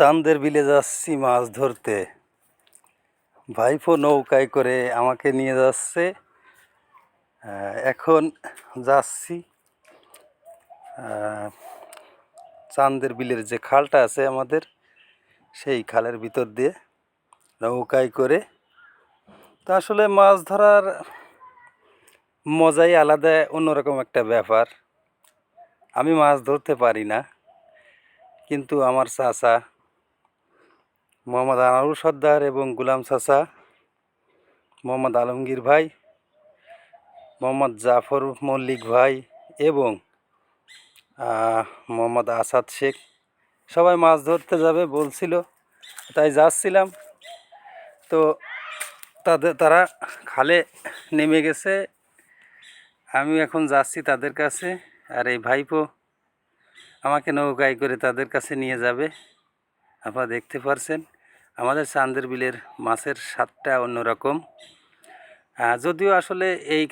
চান্দের বিলে যাচ্ছি মাছ ধরতে। ভাইফো নৌকায় করে আমাকে নিয়ে যাচ্ছে। এখন যাচ্ছি। আহ, চান্দের বিলের যে খালটা আছে আমাদের সেই খালের ভিতর দিয়ে নৌকায় করে। তো আসলে মাছ ধরার মজাই আলাদা অন্যরকম একটা ব্যাপার। আমি মাছ ধরতে পারি না কিন্তু আমার চাচা মোহাম্মদ আনারুল সর্দার এবং গুলাম চাচা, মোহাম্মদ আলমগীর ভাই, মোহাম্মদ জাফর মল্লিক ভাই এবং মোহাম্মদ আসাদ শেখ। সবাই মাছ ধরতে যাবে বলছিল, তাই যাচ্ছিলাম। তো তাদের তারা খালে নেমে গেছে। আমি এখন যাচ্ছি তাদের কাছে। আর এই ভাইপো আমাকে নৌকায় করে তাদের কাছে নিয়ে যাবে। আপনারা দেখতে পারছেন, আমাদের চান্দের বিলের মাছের স্বাদটা অন্যরকম। যদিও আসলে এই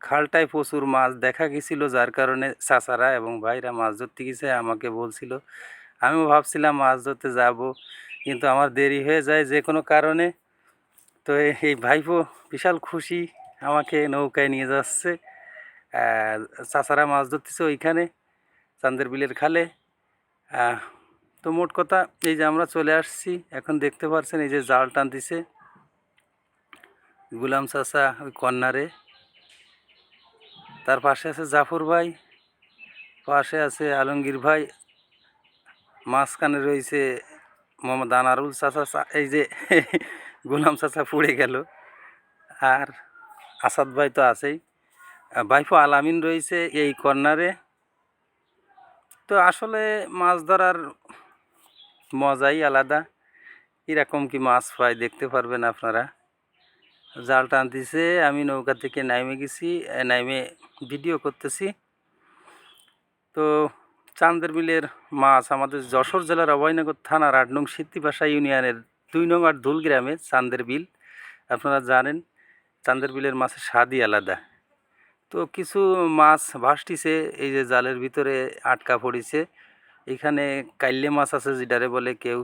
খালটায় প্রচুর মাছ দেখা গেছিল, যার কারণে চাচারা এবং ভাইরা মাছ ধরতে গেছে, আমাকে বলছিল। আমিও ভাবছিলাম মাছ ধরতে যাব, কিন্তু আমার দেরি হয়ে যায় যে কোনো কারণে। তো এই- ভাইপো বিশাল খুশি আমাকে নৌকায় নিয়ে যাচ্ছে। চাচারা মাছ ধরতেছে ওইখানে, চান্দের বিলের খালে। তো মোট কথা, এই যে আমরা চলে আসছি, এখন দেখতে পাচ্ছেন এই যে জাল টান দিছে গুলাম চাচা ওই কর্নারে তার পাশে আছে জাফর ভাই, পাশে আছে আলমগীর ভাই, মাঝখানে রয়েছে মোহাম্মদ আনারুল চাচা, চা- এই যে গুলাম চাচা পুড়ে গেল। আর আসাদ ভাই তো আছেই। ভাইফো আলামিন রয়েছে এই কর্নারে তো আসলে মাছ ধরার মজাই আলাদা। এরকম কি মাছ পাই দেখতে পারবেন আপনারা। জাল টানতেছে, আমি নৌকা থেকে নাইমে গেছি নাইমে ভিডিও করতেছি। তো চান্দের বিলের মাছ আমাদের যশোর জেলার অভয়নগর থানার আট নং সিদ্ধিপাশা ইউনিয়নের দুই নং আর দুল গ্রামে চান্দের বিল আপনারা জানেন চান্দের বিলের মাছের স্বাদই আলাদা। তো কিছু মাছ ভাসটিছে এই যে জালের ভিতরে আটকা পড়েছে। এখানে কাইলে মাছ আছে যেটারে বলে কেউ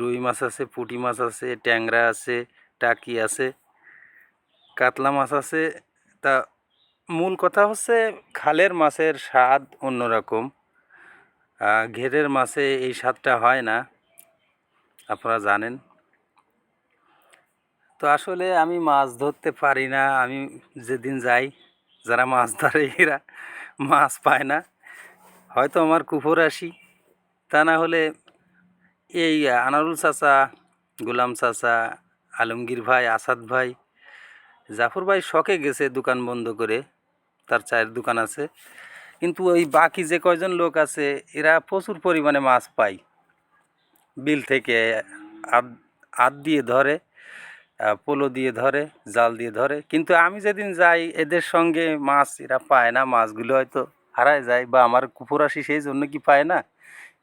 রুই মাছ আছে, পুঁটি মাছ আছে, ট্যাংরা আছে, টাকি আছে, কাতলা মাছ আছে। তা মূল কথা হচ্ছে খালের মাছের স্বাদ অন্যরকম। ঘেরের মাছে এই স্বাদটা হয় না, আপনারা জানেন। তো আসলে আমি মাছ ধরতে পারি না, আমি যেদিন যাই, যারা মাছ ধরে এরা মাছ পায় না। হয়তো আমার কুফর আসি তা না হলে এই আনারুল চাচা, গুলাম চাচা, আলমগীর ভাই, আসাদ ভাই, জাফর ভাই শখে গেছে দোকান বন্ধ করে। তার চায়ের দোকান আছে। কিন্তু ওই বাকি যে কয়জন লোক আছে, এরা প্রচুর পরিমাণে মাছ পায়। বিল থেকে আদ আদ দিয়ে ধরে পোলো দিয়ে ধরে, জাল দিয়ে ধরে। কিন্তু আমি যেদিন যাই, এদের সঙ্গে মাছ এরা পায় না। মাছগুলো হয়তো হারায় যায় বা আমার আসি সেই জন্য কি পায় না?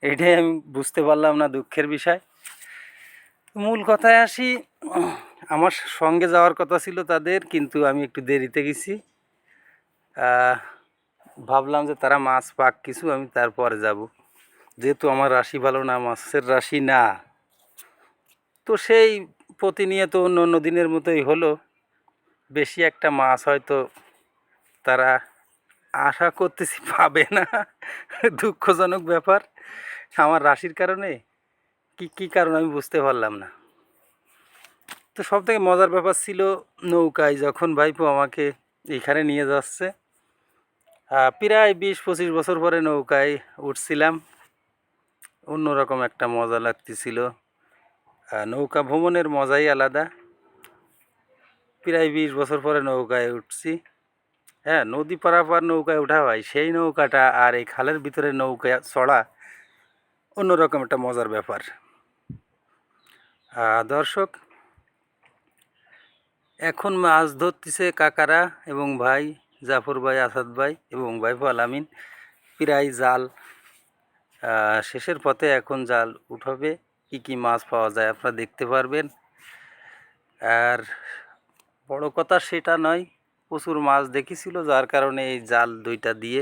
এটাই আমি বুঝতে পারলাম না দুঃখের বিষয়। মূল কথায় আসি, আমার সঙ্গে যাওয়ার কথা ছিল তাদের, কিন্তু আমি একটু দেরিতে গেছি। ভাবলাম যে তারা মাছ পাক কিছু, আমি তারপরে যাব। যেহেতু আমার রাশি ভালো না, মাছের রাশি না। তো সেই প্রতিনিয়ত অন্য অন্য দিনের মতোই হলো। বেশি একটা মাছ হয়তো তারা আশা করতেছি পাবে না। দুঃখজনক ব্যাপার। আমার রাশির কারণে কি কি কারণ আমি বুঝতে পারলাম না। তো সব থেকে মজার ব্যাপার ছিল নৌকায় যখন ভাইপো আমাকে এখানে নিয়ে যাচ্ছে প্রায় বিশ পঁচিশ বছর পরে নৌকায় উঠছিলাম। অন্যরকম একটা মজা লাগতেছিল। নৌকা ভ্রমণের মজাই আলাদা। প্রায় বিশ বছর পরে নৌকায় উঠছি। হ্যাঁ নদী পারাপার নৌকায় ওঠা হয়। সেই নৌকাটা আর এই খালের ভিতরে নৌকা চড়া অন্যরকম একটা মজার ব্যাপার। দর্শক, এখন মাছ ধরতেছে কাকারা এবং ভাই, জাফর ভাই, আসাদ ভাই এবং ভাইফো আলামিন প্রায় জাল শেষের পথে এখন জাল উঠাবে। কি কি মাছ পাওয়া যায় আপনারা দেখতে পারবেন। আর বড় কথা সেটা নয় প্রচুর মাছ দেখেছিল, যার কারণে এই জাল দুইটা দিয়ে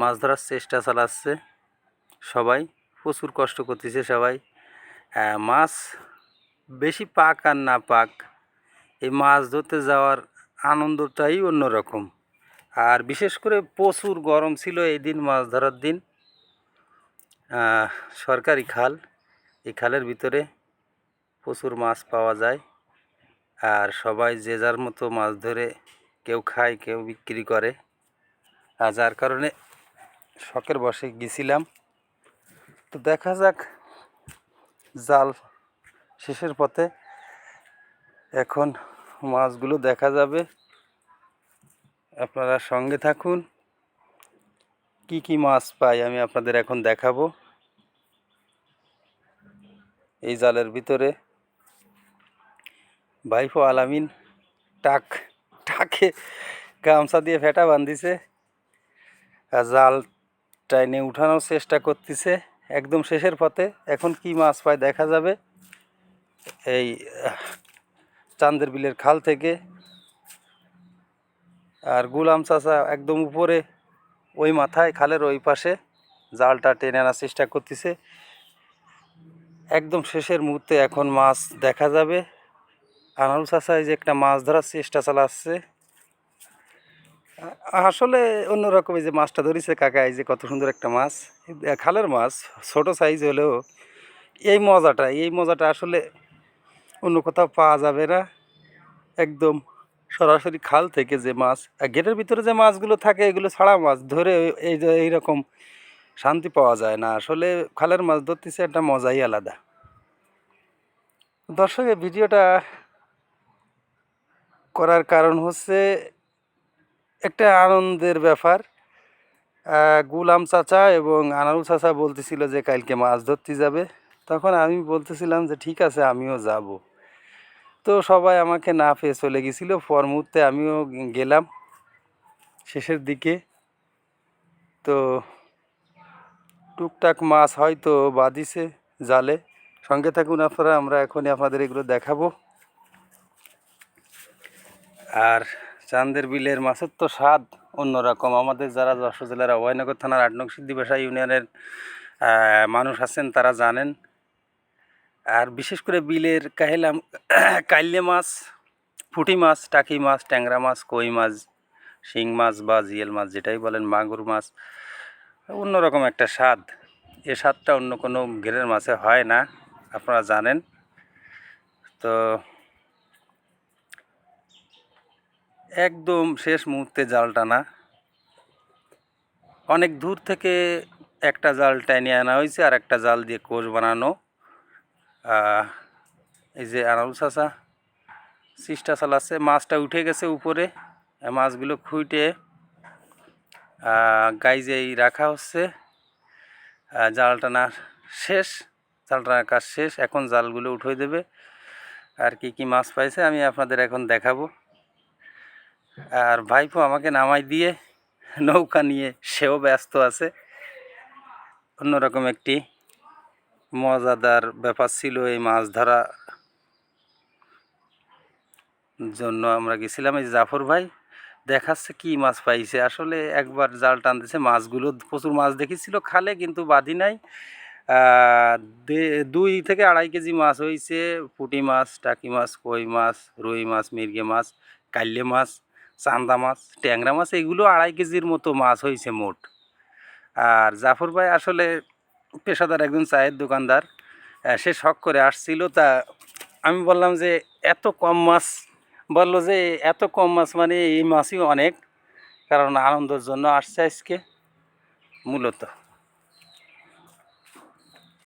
মাছ ধরার চেষ্টা চালাচ্ছে সবাই। প্রচুর কষ্ট করতেছে সবাই। মাছ বেশি পাক আর না পাক, এই মাছ ধরতে যাওয়ার আনন্দটাই অন্যরকম। আর বিশেষ করে প্রচুর গরম ছিল এই দিন মাছ ধরার দিন। সরকারি খাল, এই খালের ভিতরে প্রচুর মাছ পাওয়া যায়। আর সবাই যে যার মতো মাছ ধরে কেউ খায়, কেউ বিক্রি করে। আর যার কারণে শখের বসে গেছিলাম। তো দেখা যাক, জাল শেষের পথে এখন মাছগুলো দেখা যাবে। আপনারা সঙ্গে থাকুন। কি কি মাছ পাই আমি আপনাদের এখন দেখাবো। এই জালের ভিতরে ভাইফো আলামিন টাক টাকে গামছা দিয়ে ফেটা বান্ধিছে। আর জাল টাইনে উঠানোর চেষ্টা করতেছে একদম শেষের পথে। এখন কি মাছ পায় দেখা যাবে। এই চান্দের বিলের খাল থেকে। আর গুলাম চাচা একদম উপরে, ওই মাথায়, খালের ওই পাশে জালটা টেনে আনার চেষ্টা করতেছে। একদম শেষের মুহূর্তে এখন মাছ দেখা যাবে। আনারুল চাচা এই যে একটা মাছ ধরার চেষ্টা চালাচ্ছে। আসলে অন্যরকম এই যে মাছটা ধরেছে কাকা, এই যে কত সুন্দর একটা মাছ। খালের মাছ, ছোট সাইজ হলেও এই মজাটা এই মজাটা আসলে অন্য কোথাও পাওয়া যাবে না। একদম সরাসরি খাল থেকে যে মাছ গেটের ভিতরে যে মাছগুলো থাকে, এগুলো ছাড়া মাছ ধরে এই যে এইরকম শান্তি পাওয়া যায় না। আসলে খালের মাছ ধরতেছে একটা মজাই আলাদা। দর্শক, এই ভিডিওটা করার কারণ হচ্ছে একটা আনন্দের ব্যাপার। গুলাম চাচা এবং আনারুল চাচা বলতেছিল যে, কালকে মাছ ধরতে যাবে। তখন আমি বলতেছিলাম যে, ঠিক আছে, আমিও যাব। তো সবাই আমাকে না পেয়ে চলে গেছিল। পর মুহূর্তে আমিও গেলাম শেষের দিকে। তো টুকটাক মাছ হয়তো বাঁধিছে জালে। সঙ্গে থাকুন, আপনারা, আমরা এখনই আপনাদের এগুলো দেখাবো। আর চান্দের বিলের মাছের তো স্বাদ অন্যরকম। আমাদের যারা যশোর জেলার অভয়নগর থানার আট নং সিদ্ধিবাসা ইউনিয়নের মানুষ আছেন, তারা জানেন। আর বিশেষ করে বিলের কাহিলাম, কাইলে মাছ, পুঁটি মাছ, টাকি মাছ, ট্যাংরা মাছ, কই মাছ, শিং মাছ বা জিয়েল মাছ, যেটাই বলেন, মাগুর মাছ, অন্যরকম একটা স্বাদ। এ স্বাদটা অন্য কোনো ঘেরের মাছে হয় না, আপনারা জানেন। তো একদম শেষ মুহূর্তে জাল টানা অনেক দূর থেকে একটা জাল টেনে আনা হয়েছে আর একটা জাল দিয়ে কোষ বানানো। এই যে আনাউল চাষা চেষ্টা চালাচ্ছে, মাছটা উঠে গেছে উপরে। মাছগুলো খুঁটে গাইজেই রাখা হচ্ছে। জাল টানা শেষ জাল টানার কাজ শেষ। এখন জালগুলো উঠে দেবে। আর কি কি মাছ পাইছে আমি আপনাদের এখন দেখাবো। আর ভাইপো আমাকে নামাই দিয়ে নৌকা নিয়ে, সেও ব্যস্ত আছে। অন্যরকম একটি মজাদার ব্যাপার ছিল এই মাছ ধরা জন্য আমরা গেছিলাম। এই জাফর ভাই দেখাচ্ছে কি মাছ পাইছে। আসলে একবার জাল টানতেছে, মাছগুলো প্রচুর মাছ দেখেছিল খালে, কিন্তু বাদি নাই। দুই থেকে আড়াই কেজি মাছ হয়েছে পুঁটি মাছ, টাকি মাছ, কই মাছ, রুই মাছ, মির্গে মাছ কাল্লে মাছ। চান্দা মাছ, ট্যাংরা মাছ, এগুলো আড়াই কেজির মতো মাছ হয়েছে মোট। আর জাফর ভাই আসলে পেশাদার একজন চায়ের দোকানদার সে শখ করে আসছিল। তা আমি বললাম যে, এত কম মাছ? বলল যে, এত কম মাছ মানে এই মাছই অনেক, কারণ আনন্দের জন্য আসছে আজকে, মূলত।